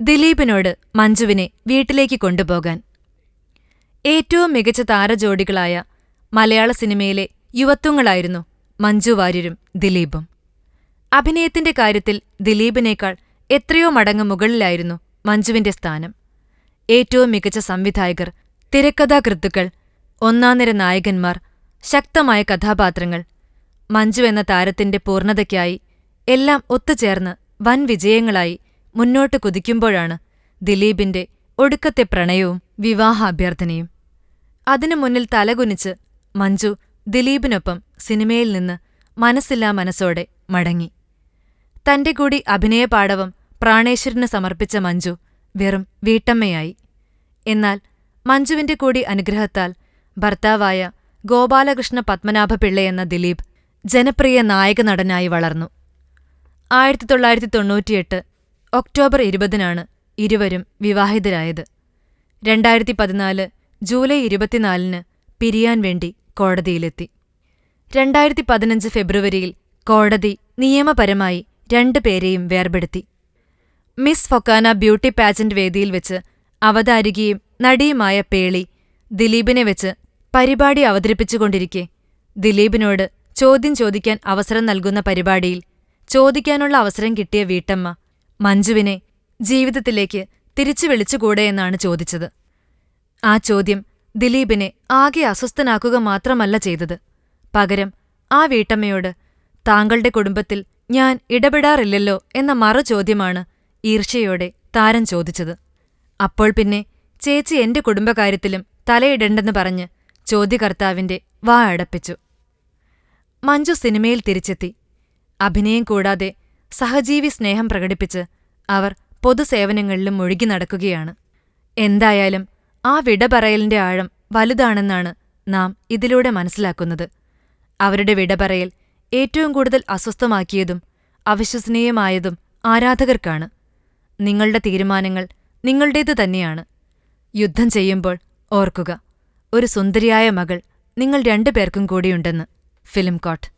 ദിലീപിനോട് മഞ്ജുവിനെ വീട്ടിലേക്ക് കൊണ്ടുപോകാൻ. ഏറ്റവും മികച്ച താരജോഡികളായ മലയാള സിനിമയിലെ യുവത്വങ്ങളായിരുന്നു മഞ്ജു വാര്യരും ദിലീപും. അഭിനയത്തിന്റെ കാര്യത്തിൽ ദിലീപിനേക്കാൾ എത്രയോ മടങ്ങ് മുകളിലായിരുന്നു മഞ്ജുവിന്റെ സ്ഥാനം. ഏറ്റവും മികച്ച സംവിധായകർ തിരക്കഥാകൃത്തുക്കൾ ഒന്നാംനിര നായകന്മാർ ശക്തമായ കഥാപാത്രങ്ങൾ. മഞ്ജു എന്ന താരത്തിന്റെ പൂർണതയ്ക്കായി എല്ലാം ഒത്തുചേർന്ന് വൻ വിജയങ്ങളായി മുന്നോട്ട് കുതിക്കുമ്പോഴാണ് ദിലീപിന്റെ ഒടുക്കത്തെ പ്രണയവും വിവാഹാഭ്യർത്ഥനയും. അതിനു മുന്നിൽ തലകുനിച്ച് മഞ്ജു ദിലീപിനൊപ്പം സിനിമയിൽ നിന്ന് മനസ്സില്ലാ മനസ്സോടെ മടങ്ങി. തന്റെ കൂടി അഭിനയപാടവം പ്രാണേശ്വരന് സമർപ്പിച്ച മഞ്ജു വെറും വീട്ടമ്മയായി. എന്നാൽ മഞ്ജുവിന്റെ കൂടി അനുഗ്രഹത്താൽ ഭർത്താവായ ഗോപാലകൃഷ്ണ പത്മനാഭപിള്ളയെന്ന ദിലീപ് ജനപ്രിയ നായകനടനായി വളർന്നു. ആയിരത്തി തൊള്ളായിരത്തി തൊണ്ണൂറ്റിയെട്ട് ഒക്ടോബർ ഇരുപതിനാണ് ഇരുവരും വിവാഹിതരായത്. രണ്ടായിരത്തി പതിനാല് ജൂലൈ ഇരുപത്തിനാലിന് പിരിയാൻ വേണ്ടി കോടതിയിലെത്തി. രണ്ടായിരത്തി പതിനഞ്ച് ഫെബ്രുവരിയിൽ കോടതി നിയമപരമായി രണ്ടുപേരെയും വേർപെടുത്തി. മിസ് ഫൊക്കാന ബ്യൂട്ടി പാജന്റ് വേദിയിൽ വെച്ച് അവതാരികയും നടിയുമായ പേളി ദിലീപിനെ വെച്ച് പരിപാടി അവതരിപ്പിച്ചുകൊണ്ടിരിക്കെ. ദിലീപിനോട് ചോദ്യം ചോദിക്കാൻ അവസരം നൽകുന്ന പരിപാടിയിൽ ചോദിക്കാനുള്ള അവസരം കിട്ടിയ വീട്ടമ്മ മഞ്ജുവിനെ ജീവിതത്തിലേക്ക് തിരിച്ചു വിളിച്ചുകൂടെ എന്നാണ് ചോദിച്ചത്. ആ ചോദ്യം ദിലീപിനെ ആകെ അസ്വസ്ഥനാക്കുക മാത്രമല്ല ചെയ്തത്. പകരം ആ വീട്ടമ്മയോട് താങ്കളുടെ കുടുംബത്തിൽ ഞാൻ ഇടപെടാറില്ലല്ലോ എന്ന മറു ചോദ്യമാണ് ഈർഷ്യയോടെ താരം ചോദിച്ചത്. അപ്പോൾ പിന്നെ ചേച്ചി എന്റെ കുടുംബകാര്യത്തിലും തലയിടണ്ടെന്ന് പറഞ്ഞ് ചോദ്യകർത്താവിന്റെ വാ അടപ്പിച്ചു. മഞ്ജു സിനിമയിൽ തിരിച്ചെത്തി. അഭിനയം കൂടാതെ സഹജീവി സ്നേഹം പ്രകടിപ്പിച്ച് അവർ പൊതുസേവനങ്ങളിലും ഒഴുകി നടക്കുകയാണ്. എന്തായാലും ആ വിടപറയലിന്റെ ആഴം വലുതാണെന്നാണ് നാം ഇതിലൂടെ മനസ്സിലാക്കുന്നത്. അവരുടെ വിടപറയൽ ഏറ്റവും കൂടുതൽ അസ്വസ്ഥമാക്കിയതും അവിശ്വസനീയമായതും ആരാധകർക്കാണ്. നിങ്ങളുടെ തീരുമാനങ്ങൾ നിങ്ങളുടേതു തന്നെയാണ്. യുദ്ധം ചെയ്യുമ്പോൾ ഓർക്കുക ഒരു സുന്ദരിയായ മകൾ നിങ്ങൾ രണ്ടുപേർക്കും കൂടിയുണ്ടെന്ന്. Film coat.